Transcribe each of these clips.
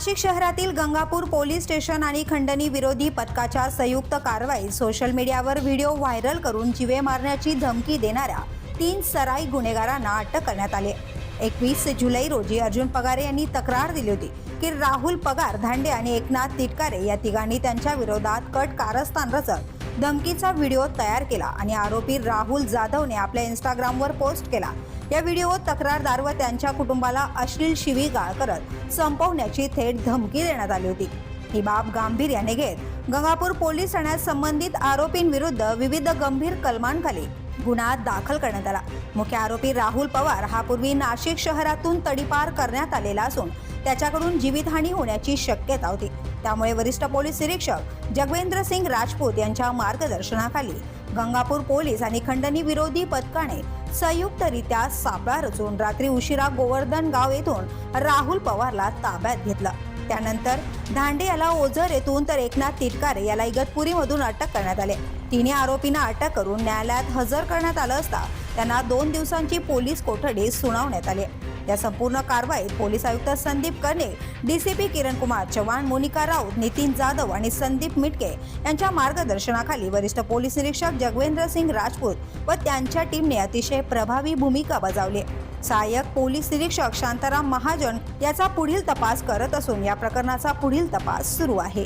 नाशिक शहरातील Gangapur police station आणि खंडणी विरोधी पथकाच्या संयुक्त कारवाईत सोशल मीडियावर व्हिडिओ व्हायरल करून जिवे मारण्याची धमकी देणाऱ्या तीन सराई गुन्हेगारांना अटक करण्यात आले. एकवीस जुलै रोजी अर्जुन पगारे यांनी तक्रार दिली होती की राहुल पगार धांडे आणि एकनाथ तिटकारे या तिघांनी त्यांच्या विरोधात कट कारस्थान रचत धमकीचा व्हिडिओ तयार केला आणि आरोपी राहुल जाधवने आपल्या इंस्टाग्रामवर पोस्ट केला. या व्हिडिओत तक्रारदार व त्यांच्या कुटुंबाला अश्लील शिवीगाळ करत संपवण्याची थेट धमकी देण्यात आली होती. ही बाब गांभीर्याने घेत गंगापूर पोलीस ठाण्यात संबंधित आरोपींविरुद्ध विविध गंभीर कलमांखाली गुन्हा दाखल करण्यात आला. मुख्य आरोपी राहुल पवार हा पूर्वी नाशिक शहरातून तडीपार करण्यात आलेला असून त्याच्याकडून जीवितहानी होण्याची शक्यता होती. त्यामुळे वरिष्ठ पोलीस निरीक्षक जगवेंद्र सिंग राजपूत यांच्या मार्गदर्शनाखाली गंगापूर पोलीस आणि खंडणी विरोधी पथकाने संयुक्तरित्या सापळा रचून रात्री उशिरा गोवर्धन गाव येथून राहुल पवारला ताब्यात घेतलं. त्यानंतर धांडे याला ओझर येथून तर एकनाथ तिटकारे याला इगतपुरीमधून अटक करण्यात आले. तिन्ही आरोपींना अटक करून न्यायालयात हजर करण्यात आलं असता त्यांना दोन दिवसांची पोलीस कोठडी सुनावण्यात आली. या संपूर्ण कारवाईत पोलीस आयुक्त संदीप कर्णे डीसीपी किरण कुमार चव्हाण मोनिका राऊत नितीन जाधव आणि संदीप मिटके यांच्या मार्गदर्शनाखाली वरिष्ठ पोलीस निरीक्षक जगवेंद्र सिंग राजपूत व त्यांच्या टीमने अतिशय प्रभावी भूमिका बजावली. सहाय्यक पोलीस निरीक्षक शांताराम महाजन याचा पुढील तपास करत असून या प्रकरणाचा पुढील तपास सुरू आहे.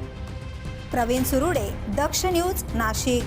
प्रवीण सुरुडे दक्ष न्यूज नाशिक.